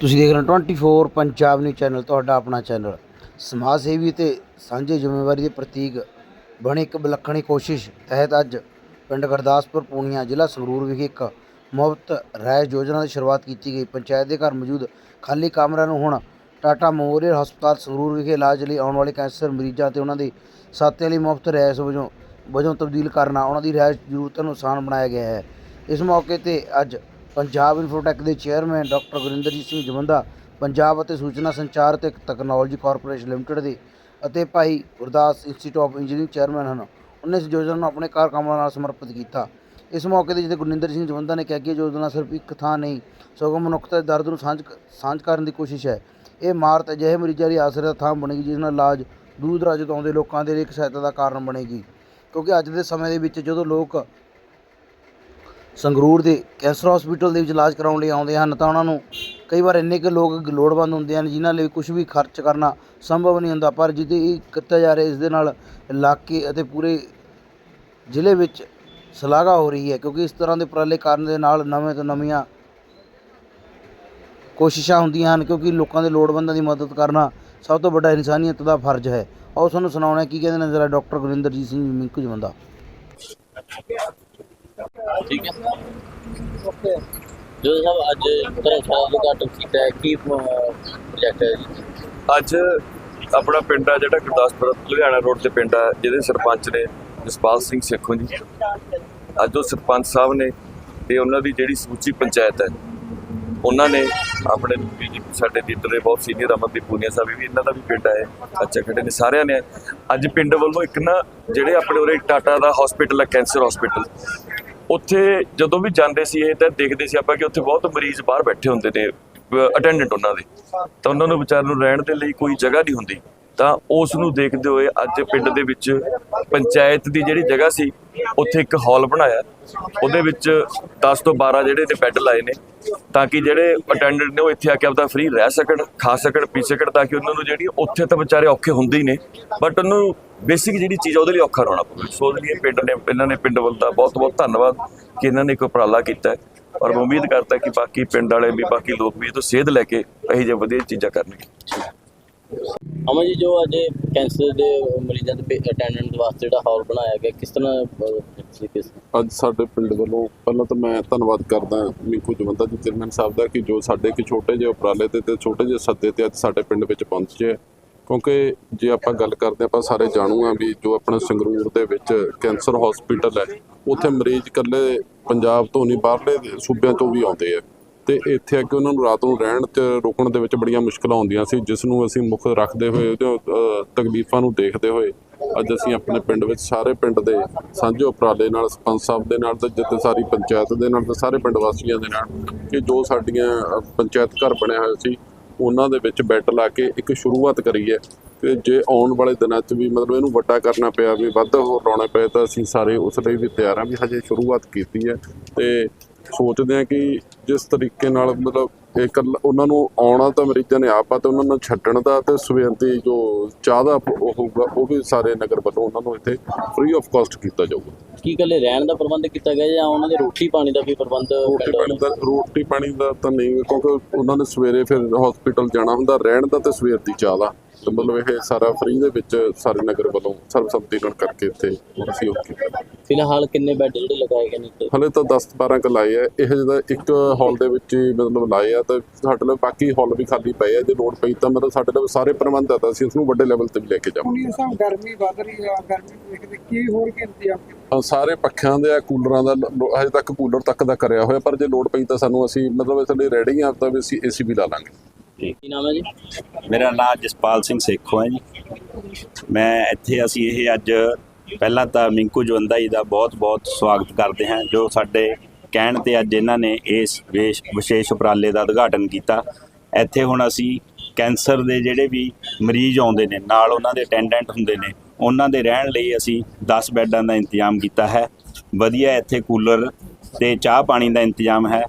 ਤੁਸੀਂ ਦੇਖ ਰਹੇ ਹੋ 24 ਪੰਜਾਬ ਨਿਊਜ਼ ਚੈਨਲ, ਤੁਹਾਡਾ ਆਪਣਾ ਚੈਨਲ। ਸਮਾਜ ਸੇਵੀ ਤੇ ਸਾਂਝੇ ਜ਼ਿੰਮੇਵਾਰੀ ਦੇ ਪ੍ਰਤੀਕ ਬਣੀ ਇੱਕ ਵਿਲੱਖਣੀ ਕੋਸ਼ਿਸ਼ ਤਹਿਤ ਅੱਜ ਪਿੰਡ ਗੁਰਦਾਸਪੁਰ ਪੂਨੀਆ ਜ਼ਿਲ੍ਹਾ ਸੰਗਰੂਰ ਵਿਖੇ ਇੱਕ ਮੁਫਤ ਰਾਇ ਯੋਜਨਾ ਦੀ ਸ਼ੁਰੂਆਤ ਕੀਤੀ ਗਈ। ਪੰਚਾਇਤ ਦੇ ਘਰ ਮੌਜੂਦ ਖਾਲੀ ਕਮਰਿਆਂ ਨੂੰ ਹੁਣ ਟਾਟਾ ਮੈਮੋਰੀਅਲ ਹਸਪਤਾਲ ਸੰਗਰੂਰ ਵਿਖੇ ਇਲਾਜ ਲਈ ਆਉਣ ਵਾਲੇ ਕੈਂਸਰ ਮਰੀਜ਼ਾਂ ਤੇ ਉਹਨਾਂ ਦੇ ਸਾਥੀਆਂ ਲਈ ਮੁਫਤ ਰਿਹਾਇਸ਼ ਵਜੋਂ ਵਜੋਂ ਤਬਦੀਲ ਕਰਨਾ, ਉਹਨਾਂ ਦੀ ਰਿਹਾਇਸ਼ ਜ਼ਰੂਰਤਾਂ ਨੂੰ ਆਸਾਨ ਬਣਾਇਆ ਗਿਆ ਹੈ। ਇਸ ਮੌਕੇ ਤੇ ਅੱਜ ਪੰਜਾਬ ਇਨਫੋਟੈਕ ਦੇ ਚੇਅਰਮੈਨ ਡਾਕਟਰ ਗੁਰਿੰਦਰਜੀਤ ਸਿੰਘ ਜਵੰਦਾ, ਪੰਜਾਬ ਅਤੇ ਸੂਚਨਾ ਸੰਚਾਰ ਤੇ ਤਕਨਾਲੋਜੀ ਕਾਰਪੋਰੇਸ਼ਨ ਲਿਮਟਿਡ ਦੇ ਅਤੇ Bhai Gurdas institute of engineering chairman ਹਨ। ਉਹਨੇ ਇਸ ਯੋਜਨਾ ਨੂੰ ਆਪਣੇ ਕਾਰਕੁਨਾਂ ਨਾਲ ਸਮਰਪਿਤ ਕੀਤਾ। ਇਸ ਮੌਕੇ ਤੇ ਜਿੱਥੇ ਗੁਰਿੰਦਰ ਸਿੰਘ ਜਵੰਦਾ ਨੇ ਕਿਹਾ ਕਿ ਇਹ ਯੋਜਨਾ ਸਿਰਫ ਇੱਕ ਥਾਂ ਨਹੀਂ, ਸਗੋਂ ਮਨੁੱਖਤਾ ਦੇ ਦਰਦ ਨੂੰ ਸਾਂਝ ਸਾਂਝ ਕਰਨ ਦੀ ਕੋਸ਼ਿਸ਼ ਹੈ। ਇਹ ਇਮਾਰਤ ਅਜਿਹੇ ਮਰੀਜ਼ਾਂ ਲਈ ਆਸਰੇ ਦਾ ਥਾਂ ਬਣੇਗੀ ਜਿਸ ਨਾਲ ਇਲਾਜ ਦੂਰ ਦਰਾਜ ਤੋਂ ਆਉਂਦੇ ਲੋਕਾਂ ਦੇ ਲਈ ਇੱਕ ਸਹਾਇਤਾ ਦਾ ਕਾਰਨ ਬਣੇਗੀ। ਕਿਉਂਕਿ ਅੱਜ ਦੇ ਸਮੇਂ ਦੇ ਵਿੱਚ ਜਦੋਂ ਲੋਕ ਸੰਗਰੂਰ ਦੇ ਕੈਂਸਰ ਹਸਪੀਟਲ ਦੇ ਵਿੱਚ ਇਲਾਜ ਕਰਾਉਣ ਲਈ ਆਉਂਦੇ ਹਨ ਤਾਂ ਉਹਨਾਂ ਨੂੰ ਕਈ ਵਾਰ ਇੰਨੇ ਕੁ ਲੋਕ ਲੋੜਵੰਦ ਹੁੰਦੇ ਹਨ ਜਿਨ੍ਹਾਂ ਲਈ ਕੁਝ ਵੀ ਖਰਚ ਕਰਨਾ ਸੰਭਵ ਨਹੀਂ ਹੁੰਦਾ ਪਰ ਜਿਹਦੇ ਇਹ ਕੀਤਾ ਜਾ ਰਿਹਾ ਇਸ ਦੇ ਨਾਲ ਇਲਾਕੇ ਅਤੇ ਪੂਰੇ ਜ਼ਿਲ੍ਹੇ ਵਿੱਚ ਸ਼ਲਾਘਾ ਹੋ ਰਹੀ ਹੈ ਕਿਉਂਕਿ ਇਸ ਤਰ੍ਹਾਂ ਦੇ ਉਪਰਾਲੇ ਕਰਨ ਦੇ ਨਾਲ ਨਵੇਂ ਤੋਂ ਨਵੀਆਂ ਕੋਸ਼ਿਸ਼ਾਂ ਹੁੰਦੀਆਂ ਹਨ ਕਿਉਂਕਿ ਲੋਕਾਂ ਦੇ ਲੋੜਵੰਦਾਂ ਦੀ ਮਦਦ ਕਰਨਾ ਸਭ ਤੋਂ ਵੱਡਾ ਇਨਸਾਨੀਅਤ ਦਾ ਫਰਜ਼ ਹੈ। ਆਓ ਤੁਹਾਨੂੰ ਸੁਣਾਉਣਾ ਕੀ ਕਹਿੰਦੇ ਨੇ ਜਰਾ ਡਾਕਟਰ ਗੁਰਿੰਦਰਜੀਤ ਸਿੰਘ ਮਿੰਕੂ ਜਵੰਦਾ ਠੀਕ ਹੈ। ਜੋ ਸਭ ਅੱਜ ਧਰਮਸ਼ਾਲਾ ਦਾ ਉਦਘਾਟਨ ਕੀਤਾ ਹੈ, ਕੀ ਪ੍ਰੋਜੈਕਟ ਹੈ ਜੀ? ਅੱਜ ਆਪਣਾ ਪਿੰਡ ਆ ਜਿਹੜਾ ਗੁਰਦਾਸਪੁਰ, ਲੁਧਿਆਣਾ ਰੋਡ ਤੇ ਪਿੰਡ ਆ, ਜਿਹਦੇ ਸਰਪੰਚ ਨੇ ਜਸਪਾਲ ਸਿੰਘ ਸੇਖੋਂ ਜੀ। ਅੱਜ ਉਹ ਸਰਪੰਚ ਸਾਹਿਬ ਨੇ ਤੇ ਉਹਨਾਂ ਦੀ ਜਿਹੜੀ ਸੂਚੀ ਪੰਚਾਇਤ ਹੈ, ਉਹਨਾਂ ਨੇ ਆਪਣੇ ਵੀ ਸਾਡੇ ਲੀਡਰ ਦੇ ਬਹੁਤ ਸੀਨੀਅਰ ਅਮਨਦੀਪ ਪੂਨੀਆ ਸਾਹਿਬ ਵੀ, ਇਹਨਾਂ ਦਾ ਵੀ ਪਿੰਡ ਹੈ ਅੱਛਾ ਖੜੇ ਨੇ, ਸਾਰਿਆਂ ਨੇ। ਅੱਜ ਪਿੰਡ ਵੱਲੋਂ ਇੱਕ ਨਾ, ਜਿਹੜੇ ਆਪਣੇ ਉਰੇ ਟਾਟਾ ਦਾ ਹਸਪੀਟਲ ਹੈ ਕੈਂਸਰ ਹਸਪੀਟਲ ਉੱਥੇ ਜਦੋਂ ਵੀ ਜਾਂਦੇ ਸੀ ਇਹ ਤਾਂ ਦੇਖਦੇ ਸੀ ਆਪਾਂ ਕਿ ਉੱਥੇ ਬਹੁਤ ਮਰੀਜ਼ ਬਾਹਰ ਬੈਠੇ ਹੁੰਦੇ ਨੇ ਅਟੈਂਡੈਂਟ ਉਹਨਾਂ ਦੇ। ਤਾਂ ਉਹਨਾਂ ਨੂੰ ਵਿਚਾਰ ਨੂੰ ਰਹਿਣ ਦੇ ਲਈ ਕੋਈ ਜਗ੍ਹਾ ਨਹੀਂ ਹੁੰਦੀ। ਤਾਂ ਉਸ ਨੂੰ ਦੇਖਦੇ ਹੋਏ ਅੱਜ ਪਿੰਡ ਦੇ ਵਿੱਚ ਪੰਚਾਇਤ ਦੀ ਜਿਹੜੀ ਜਗ੍ਹਾ ਸੀ, ਉੱਥੇ ਇੱਕ ਹਾਲ ਬਣਾਇਆ। ਉਹਦੇ ਵਿੱਚ 10 ਤੋਂ 12 ਜਿਹੜੇ ਨੇ ਬੈੱਡ ਲਾਏ ਨੇ। ਤਾਂ ਕਿ ਜਿਹੜੇ ਅਟੈਂਡੈਂਟ ਨੇ ਉਹ ਇੱਥੇ ਆ ਕੇ ਆਪਦਾ ਫ੍ਰੀ ਰਹਿ ਸਕਣ, ਖਾ ਸਕਣ, ਪੀ ਸਕਣ ਤਾਂ ਕਿ ਉਹਨਾਂ ਨੂੰ ਜਿਹੜੀ ਉੱਥੇ ਤਾਂ ਵਿਚਾਰੇ ਔਖੇ ਹੁੰਦੇ ਹੀ ਨੇ। ਬਟ ਉਹਨੂੰ ਬੇਸਿਕ ਜਿਹੜੀ ਚੀਜ਼ ਆ ਉਹਦੇ ਲਈ ਔਖਾ ਰਹਿਣਾ ਪਵੇ ਸੋ ਉਹਦੇ ਲਈ ਪਿੰਡ ਨੇ ਇਹਨਾਂ ਨੇ ਪਿੰਡ ਵੱਲ ਦਾ ਬਹੁਤ ਬਹੁਤ ਧੰਨਵਾਦ ਕਿ ਇਹਨਾਂ ਨੇ ਇੱਕ ਉਪਰਾਲਾ ਕੀਤਾ ਔਰ ਮੈਂ ਉਮੀਦ ਕਰਦਾ ਕਿ ਬਾਕੀ ਪਿੰਡ ਵਾਲੇ ਵੀ ਬਾਕੀ ਲੋਕ ਵੀ ਇਹ ਤੋਂ ਸੇਧ ਲੈ ਕੇ ਇਹੋ ਜਿਹੇ ਵਧੀਆ ਚੀਜ਼ਾਂ ਕਰਨਗੇ। ਅਮਨ ਜੀ ਜੋ ਅੱਜ ਕੈਂਸਰ ਦੇ ਮਰੀਜ਼ਾਂ ਦੇ ਅਟੈਂਡੈਂਟ ਵਾਸਤੇ ਜਿਹੜਾ ਹਾਲ ਬਣਾਇਆ ਗਿਆ ਕਿਸ ਤਰ੍ਹਾਂ ਅੱਜ ਸਾਡੇ ਪਿੰਡ ਵੱਲੋਂ ਪਹਿਲਾਂ ਤਾਂ ਮੈਂ ਧੰਨਵਾਦ ਕਰਦਾ ਮਿੰਕੂ ਜਵੰਦਾ ਜੀ ਚੇਅਰਮੈਨ ਸਾਹਿਬ ਦਾ ਕਿ ਜੋ ਸਾਡੇ ਇੱਕ ਛੋਟੇ ਜਿਹੇ ਉਪਰਾਲੇ ਤੇ ਤੇ ਛੋਟੇ ਜਿਹੇ ਸੱਦੇ ਤੇ ਅੱਜ ਸਾਡੇ ਪਿੰਡ ਵਿੱਚ ਪਹੁੰਚੇ। ਕਿਉਂਕਿ ਜੇ ਆਪਾਂ ਗੱਲ ਕਰਦੇ ਹਾਂ, ਆਪਾਂ ਸਾਰੇ ਜਾਣੂ ਆ ਵੀ ਜੋ ਆਪਣਾ ਸੰਗਰੂਰ ਦੇ ਵਿੱਚ ਕੈਂਸਰ ਹਸਪੀਟਲ ਹੈ ਉੱਥੇ ਮਰੀਜ਼ ਇਕੱਲੇ ਪੰਜਾਬ ਤੋਂ ਨਹੀਂ ਬਾਹਰਲੇ ਸੂਬਿਆਂ ਤੋਂ ਵੀ ਆਉਂਦੇ ਆ। ਤੇ ਇੱਥੇ ਆ ਕੇ ਉਹਨਾਂ ਨੂੰ ਰਾਤ ਨੂੰ ਰਹਿਣ ਤੇ ਰੁਕਣ ਦੇ ਵਿੱਚ ਬੜੀਆਂ ਮੁਸ਼ਕਲਾਂ ਆਉਂਦੀਆਂ ਸੀ ਜਿਸ ਨੂੰ ਅਸੀਂ ਮੁੱਖ ਰੱਖਦੇ ਹੋਏ ਉਹਦੇ ਤਕਲੀਫਾਂ ਨੂੰ ਦੇਖਦੇ ਹੋਏ ਅੱਜ ਅਸੀਂ ਆਪਣੇ ਪਿੰਡ ਵਿੱਚ ਸਾਰੇ ਪਿੰਡ ਦੇ ਸਾਂਝੇ ਉਪਰਾਲੇ ਨਾਲ ਸਰਪੰਚ ਸਾਹਿਬ ਦੇ ਨਾਲ ਤੇ ਜਿੱਤੇ ਸਾਰੀ ਪੰਚਾਇਤ ਦੇ ਨਾਲ ਤੇ ਸਾਰੇ ਪਿੰਡ ਵਾਸੀਆਂ ਦੇ ਨਾਲ ਕਿ ਜੋ ਸਾਡੀਆਂ ਪੰਚਾਇਤ ਘਰ ਬਣਿਆ ਹੋਇਆ ਸੀ ਉਹਨਾਂ ਦੇ ਵਿੱਚ ਬੈੱਡ ਲਾ ਕੇ ਇੱਕ ਸ਼ੁਰੂਆਤ ਕਰੀ ਹੈ ਤੇ ਜੇ ਆਉਣ ਵਾਲੇ ਦਿਨਾਂ 'ਚ ਵੀ ਮਤਲਬ ਇਹਨੂੰ ਵੱਡਾ ਕਰਨਾ ਪਿਆ, ਵੀ ਵੱਧ ਹੋਰ ਲਾਉਣਾ ਪਏ ਤਾਂ ਅਸੀਂ ਸਾਰੇ ਉਸ ਲਈ ਵੀ ਤਿਆਰ ਹਾਂ ਵੀ ਹਜੇ ਸ਼ੁਰੂਆਤ ਕੀਤੀ ਹੈ ਤੇ ਸੋਚਦੇ ਹਾਂ ਕਿ ਜਿਸ ਤਰੀਕੇ ਨਾਲ ਮਤਲਬ ਇਹ ਉਹਨਾਂ ਨੂੰ ਆਉਣਾ ਤਾਂ ਮਰੀਜ਼ਾਂ ਨੇ ਆਪ ਆ ਤੇ ਉਹਨਾਂ ਨੂੰ ਛੱਡਣ ਦਾ ਤੇ ਸਵੇਰ ਦੀ ਜੋ ਚਾਹ ਦਾ ਉਹ ਹੋਊਗਾ ਉਹ ਵੀ ਸਾਰੇ ਨਗਰ ਵੱਲੋਂ ਉਹਨਾਂ ਨੂੰ ਇੱਥੇ ਫ੍ਰੀ ਆਫ ਕਾਸਟ ਕੀਤਾ ਜਾਊਗਾ। ਕੀ ਕੱਲੇ ਰਹਿਣ ਦਾ ਪ੍ਰਬੰਧ ਕੀਤਾ ਗਿਆ ਜਾਂ ਉਹਨਾਂ ਦੇ ਰੋਟੀ ਪਾਣੀ ਦਾ ਵੀ ਪ੍ਰਬੰਧ ਰੋਟੀ ਪਾਣੀ ਦਾ ਰੋਟੀ ਪਾਣੀ ਦਾ ਤਾਂ ਨਹੀਂ ਕਿਉਂਕਿ ਉਹਨਾਂ ਨੇ ਸਵੇਰੇ ਫਿਰ ਹਸਪੀਟਲ ਜਾਣਾ ਹੁੰਦਾ ਰਹਿਣ ਦਾ ਤੇ ਸਵੇਰ ਦੀ ਚਾਹ ਦਾ। ਤੇ ਮਤਲਬ ਇਹ ਸਾਰਾ ਫ੍ਰੀ ਦੇ ਵਿੱਚ ਸਾਰੇ ਨਗਰ ਵੱਲੋਂ ਸਰਬਸੰਮਤੀ ਨਾਲ ਕਰਕੇ ਇੱਥੇ ਅਸੀਂ ਉਹ ਕੀਤਾ। ਫਿਲਹਾਲ ਕਿੰਨੇ ਬੈੱਡ ਜਿਹੜੇ ਲਗਾਏ ਗਏ ਨੇ ਇੱਥੇ? ਹਲੇ ਤਾਂ 10 12 ਕ ਲਾਏ ਆ। ਇਹ ਜਿਹਦਾ ਇੱਕ ਹਾਲ ਦੇ ਵਿੱਚ ਹੀ ਮਤਲਬ ਲਾਏ ਆ ਤਾਂ ਸਾਡੇ ਲਈ ਬਾਕੀ ਹਾਲ ਵੀ ਖਾਲੀ ਪਏ ਆ। ਜੇ ਲੋੜ ਪਈ ਤਾਂ ਮਤਲਬ ਸਾਡੇ ਲਈ ਸਾਰੇ ਪ੍ਰਬੰਧ ਆ ਤਾਂ ਅਸੀਂ ਉਸ ਨੂੰ ਵੱਡੇ ਲੈਵਲ ਤੇ ਵੀ ਲੈ ਕੇ ਜਾਵਾਂਗੇ। ਹੁਣ ਸਾਹਿਬ ਗਰਮੀ ਵੱਧ ਰਹੀ ਆ ਗਰਮੀ ਨੂੰ ਦੇਖਦੇ ਕੀ ਹੋਰ ਕੀ ਇੰਤਜ਼ਾਮ ਕੀਤਾ? ਅਹ ਸਾਰੇ ਪੱਖਿਆਂ ਦੇ ਆ ਕੂਲਰਾਂ ਦਾ ਲੋ- ਹਜੇ ਤੱਕ ਕੂਲਰ ਤੱਕ ਦਾ ਕਰਿਆ ਹੋਇਆ ਪਰ ਜੇ ਲੋੜ ਪਈ ਤਾਂ ਸਾਨੂੰ ਅਸੀਂ ਮਤਲਬ ਇਸ ਲਈ ਰੈਡੀ ਆ ਤਾਂ ਵੀ ਅਸੀਂ ਏਸੀ ਵੀ ਲਾ ਲਾਂਗੇ। ਕੀ ਨਾਮ ਹੈ ਜੀ? ਮੇਰਾ ਨਾਮ ਜਸਪਾਲ ਸਿੰਘ ਸੇਖੋਂ ਹੈ ਜੀ। ਮੈਂ ਇੱਥੇ ਅਸੀਂ ਇਹ ਅੱਜ ਪਹਿਲਾਂ ਤਾਂ ਮਿੰਕੂ ਜਵੰਦਾ ਜੀ ਦਾ ਬਹੁਤ-ਬਹੁਤ ਸਵਾਗਤ ਕਰਦੇ ਹਾਂ ਜੋ ਸਾਡੇ ਕਹਿਣ ਤੇ ਅੱਜ ਇਹਨਾਂ ਨੇ ਇਸ ਵਿਸ਼- ਵਿਸ਼ੇਸ਼ ਉਪਰਾਲੇ ਦਾ ਉਦਘਾਟਨ ਕੀਤਾ। ਇੱਥੇ ਹੁਣ ਅਸੀਂ ਕੈਂਸਰ ਦੇ ਜਿਹੜੇ ਵੀ ਮਰੀਜ਼ ਆਉਂਦੇ ਨੇ ਨਾਲ ਉਹਨਾਂ ਦੇ ਅਟੈਂਡੈਂਟ ਹੁੰਦੇ ਨੇ ਉਹਨਾਂ ਦੇ ਰਹਿਣ ਲਈ ਅਸੀਂ 10 ਬੈੱਡਾਂ ਦਾ ਇੰਤਜ਼ਾਮ ਕੀਤਾ ਹੈ। ਵਧੀਆ ਇੱਥੇ ਕੂਲਰ ਤੇ ਚਾਹ ਪਾਣੀ ਦਾ ਇੰਤਜ਼ਾਮ ਹੈ।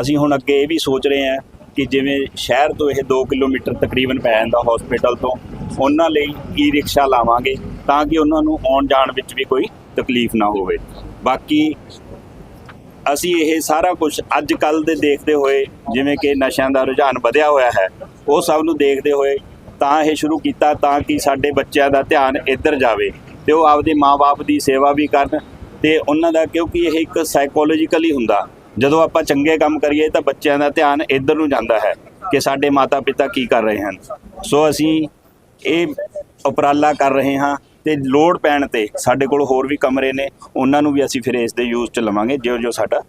ਅਸੀਂ ਹੁਣ ਅੱਗੇ ਇਹ ਵੀ ਸੋਚ ਰਹੇ ਹਾਂ ਕਿ ਜਿਵੇਂ ਸ਼ਹਿਰ ਤੋਂ ਇਹ 2 ਕਿਲੋਮੀਟਰ ਤਕਰੀਬਨ ਪੈ ਜਾਂਦਾ ਹਸਪੀਟਲ ਤੋਂ, ਉਹਨਾਂ ਲਈ ਈ ਰਿਕਸ਼ਾ ਲਾਵਾਂਗੇ ਤਾਂ ਕਿ ਉਹਨਾਂ ਨੂੰ ਆਉਣ ਜਾਣ ਵਿੱਚ ਵੀ ਕੋਈ ਤਕਲੀਫ ਨਾ ਹੋਵੇ। ਬਾਕੀ ਅਸੀਂ ਇਹ ਸਾਰਾ ਕੁਝ ਅੱਜ ਕੱਲ ਦੇ ਦੇਖਦੇ ਹੋਏ, ਜਿਵੇਂ ਕਿ ਨਸ਼ਿਆਂ ਦਾ ਰੁਝਾਨ ਵਧਿਆ ਹੋਇਆ ਹੈ, ਉਹ ਸਭ ਨੂੰ ਦੇਖਦੇ ਹੋਏ ਤਾਂ ਇਹ ਸ਼ੁਰੂ ਕੀਤਾ ਤਾਂ ਕਿ ਸਾਡੇ ਬੱਚਿਆਂ ਦਾ ਧਿਆਨ ਇੱਧਰ ਜਾਵੇ ਤੇ ਉਹ ਆਪਦੇ ਮਾਪੇ ਦੀ ਸੇਵਾ ਵੀ ਕਰਨ ਤੇ ਉਹਨਾਂ ਦਾ ਕਿਉਂਕਿ ਇਹ ਇੱਕ ਸਾਈਕੋਲੋਜੀਕਲੀ ਹੁੰਦਾ ਜਦੋਂ ਆਪਾਂ ਚੰਗੇ ਕੰਮ ਕਰੀਏ ਤਾਂ ਬੱਚਿਆਂ ਦਾ ਧਿਆਨ ਇੱਧਰ ਨੂੰ ਜਾਂਦਾ ਹੈ ਕਿ ਸਾਡੇ ਮਾਤਾ ਪਿਤਾ ਕੀ ਕਰ ਰਹੇ ਹਨ। ਸੋ ਅਸੀਂ ਇਹ ਉਪਰਾਲਾ ਕਰ ਰਹੇ ਹਾਂ ਤੇ ਲੋਡ ਪੈਣ ਤੇ ਸਾਡੇ ਕੋਲ ਹੋਰ ਵੀ ਕਮਰੇ ਨੇ ਉਹਨਾਂ ਨੂੰ ਵੀ ਅਸੀਂ ਫਿਰ ਇਸ ਦੇ ਯੂਜ਼ ਚ ਲਵਾਂਗੇ ਜਿਉਂ ਜਿਉਂ ਸਾਡਾ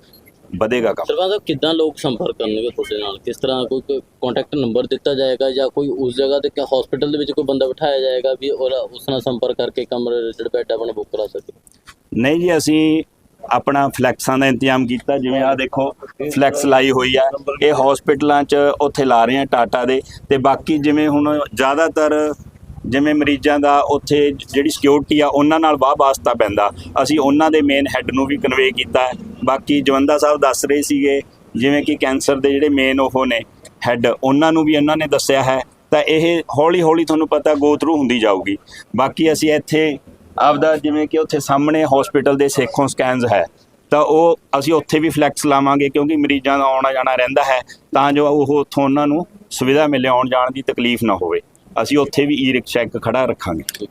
ਵਧੇਗਾ ਕੰਮ। ਸਰਪੰਚ ਸਾਹਿਬ ਕਿੱਦਾਂ ਲੋਕ ਸੰਪਰਕ ਕਰਨਗੇ ਤੁਹਾਡੇ ਨਾਲ? ਕਿਸ ਤਰ੍ਹਾਂ ਕੋਈ ਕੰਟੈਕਟ ਨੰਬਰ ਦਿੱਤਾ ਜਾਏਗਾ ਜਾਂ ਕੋਈ ਉਸ ਜਗ੍ਹਾ ਤੇ ਕਿ ਹਸਪੀਟਲ ਦੇ ਵਿੱਚ ਕੋਈ ਬੰਦਾ ਬਿਠਾਇਆ ਜਾਏਗਾ ਵੀ ਉਸ ਨਾਲ ਸੰਪਰਕ ਕਰਕੇ ਕਮਰੇ ਰਿਲੇਟਡ ਬੈੱਡ ਆਪਣਾ ਬੁੱਕ ਕਰਾ ਸਕੇ ਨਹੀਂ ਜੀ ਅਸੀਂ ਆਪਣਾ ਫਲੈਕਸਾਂ ਦਾ ਇੰਤਜ਼ਾਮ ਕੀਤਾ, ਜਿਵੇਂ ਆ ਦੇਖੋ, ਫਲੈਕਸ ਲਾਈ ਹੋਈ ਆ। ਇਹ ਹਸਪੀਟਲਾਂ 'ਚ ਉੱਥੇ ਲਾ ਰਹੇ ਆ ਟਾਟਾ ਦੇ। ਤੇ ਬਾਕੀ ਜਿਵੇਂ ਹੁਣ ਜ਼ਿਆਦਾਤਰ ਜਿਵੇਂ ਮਰੀਜ਼ਾਂ ਦਾ ਉੱਥੇ ਜਿਹੜੀ ਸਿਕਿਉਰਿਟੀ ਆ, ਉਹਨਾਂ ਨਾਲ ਵਾਹ ਵਾਸਤਾ ਪੈਂਦਾ। ਅਸੀਂ ਉਹਨਾਂ ਦੇ ਮੇਨ ਹੈੱਡ ਨੂੰ ਵੀ ਕਨਵੇ ਕੀਤਾ। ਬਾਕੀ ਜਵੰਦਾ ਸਾਹਿਬ ਦੱਸ ਰਹੇ ਸੀਗੇ, ਜਿਵੇਂ ਕਿ ਕੈਂਸਰ ਦੇ ਜਿਹੜੇ ਮੇਨ ਉਹ ਨੇ ਹੈੱਡ ਉਹਨਾਂ ਨੂੰ ਵੀ ਉਹਨਾਂ ਨੇ ਦੱਸਿਆ ਹੈ। ਤਾਂ ਇਹ ਹੌਲੀ ਹੌਲੀ ਤੁਹਾਨੂੰ ਪਤਾ ਗੋ ਥਰੂ ਹੁੰਦੀ ਜਾਊਗੀ। ਬਾਕੀ ਅਸੀਂ ਇੱਥੇ ਆਪਦਾ ਜਿਵੇਂ ਕਿ ਉੱਥੇ ਸਾਹਮਣੇ ਹਸਪੀਟਲ ਦੇ ਸੇਖੋਂ ਸਕੈਨਸ ਹੈ, ਤਾਂ ਉਹ ਅਸੀਂ ਉੱਥੇ ਵੀ ਫਲੈਕਸ ਲਾਵਾਂਗੇ ਕਿਉਂਕਿ ਮਰੀਜ਼ਾਂ ਦਾ ਆਉਣਾ ਜਾਣਾ ਰਹਿੰਦਾ ਹੈ, ਤਾਂ ਜੋ ਉਹ ਉੱਥੋਂ ਉਹਨਾਂ ਨੂੰ ਸੁਵਿਧਾ ਮਿਲੇ ਆਉਣ ਜਾਣ ਦੀ ਤਕਲੀਫ ਨਾ ਹੋਵੇ। ਅਸੀਂ ਉੱਥੇ ਵੀ ਈ ਰਿਕਸ਼ਾ ਇੱਕ ਖੜਾ ਰੱਖਾਂਗੇ।